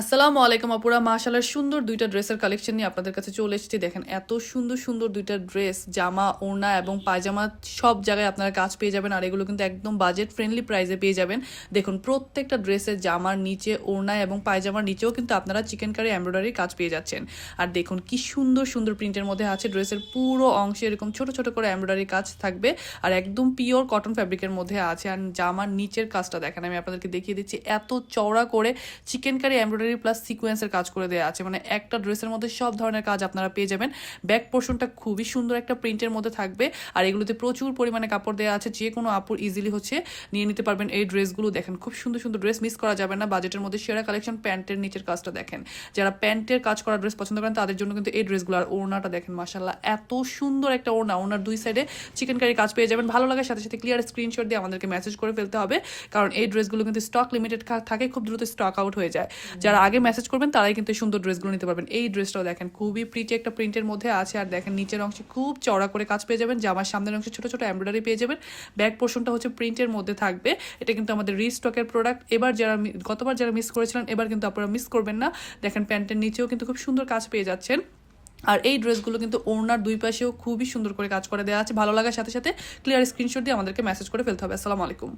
আসসালামু আলাইকুম আপুরা। মাশাল্লাহ সুন্দর দুইটা ড্রেসের কালেকশন নিয়ে আপনাদের কাছে চলে এসেছি। দেখেন, এত সুন্দর সুন্দর দুইটা ড্রেস, জামা, ওড়না এবং পায়জামা সব জায়গায় আপনারা কাজ পেয়ে যাবেন আর এগুলো কিন্তু একদম বাজেট ফ্রেন্ডলি প্রাইসে পেয়ে যাবেন। দেখুন, প্রত্যেকটা ড্রেসের জামার নিচে, ওড়না এবং পায়জামার নিচেও কিন্তু আপনারা চিকেন কারি এমব্রয়ডারি কাজ পেয়ে যাচ্ছেন। আর দেখুন, কি সুন্দর সুন্দর প্রিন্টের মধ্যে আছে ড্রেসের পুরো অংশে এরকম ছোট ছোট করে এমব্রয়ডারি কাজ থাকবে আর একদম পিওর কটন ফ্যাব্রিকের মধ্যে আছে। আর জামার নিচের কাজটা দেখেন, আমি আপনাদেরকে দেখিয়ে দিচ্ছি। এত চওড়া করে চিকেন কারি এমব্রয়ডারি প্লাস সিকোয়েন্সের কাজ করে দেওয়া আছে। মানে একটা ড্রেসের মধ্যে সব ধরনের কাজ আপনারা পেয়ে যাবেন। ব্যাক পোর্শনটা খুবই সুন্দর একটা প্রিন্টের মধ্যে থাকবে। আর এগুলোতে প্রচুর পরিমাণে কাপড় দেওয়া আছে। যে কোনো আপুর ইজিলি হচ্ছে, নিয়ে নিতে পারবেন এই ড্রেসগুলো দেখেন, খুব সুন্দর সুন্দর ড্রেস মিস করা যাবে না। বাজেটের মধ্যে সেরা কালেকশন প্যান্টের নিচের কাজটা দেখেন। যারা প্যান্টের কাজ করা ড্রেস পছন্দ করেন, তাদের জন্য কিন্তু এই ড্রেসগুলো আর ওড়নাটা দেখেন মাসাল্লাহ এত সুন্দর একটা ওড়না। ওড়নার দুই সাইডে চিকেন কারি কাজ পেয়ে যাবেন। ভালো লাগার সাথে সাথে ক্লিয়ার স্ক্রিনশট দিয়ে আমাদেরকে মেসেজ করে ফেলতে হবে। কারণ এই ড্রেসগুলো কিন্তু স্টক লিমিটেড থাকে, খুব দ্রুত স্টক আউট হয়ে যায়। যারা আগে মেসেজ করবেন, তারাই কিন্তু সুন্দর ড্রেসগুলো নিতে পারবেন। এই ড্রেসটাও দেখেন, খুবই প্রিটি একটা প্রিন্টের মধ্যে আছে। আর দেখেন, নিচের অংশে খুব চওড়া করে কাজ পেয়ে যাবেন, জামার সামনের অংশে ছোট ছোট এমব্রয়ডারি পেয়ে যাবেন। ব্যাক পোর্শনটা হচ্ছে প্রিন্টের মধ্যে থাকবে। এটা কিন্তু আমাদের রিস্টকের প্রোডাক্ট এবার যারা গতবার যারা মিস করেছিলেন, এবার কিন্তু আপনারা মিস করবেন না। দেখেন, প্যান্টের নিচেও কিন্তু খুব সুন্দর কাজ পেয়ে যাচ্ছেন। আর এই ড্রেসগুলো কিন্তু ওড়নার দুই পাশেও খুবই সুন্দর করে কাজ করে দেওয়া আছে। ভালো লাগার সাথে সাথে ক্লিয়ার স্ক্রিনশট দিয়ে আমাদেরকে মেসেজ করে ফেলতে হবে। আসসালামু আলাইকুম।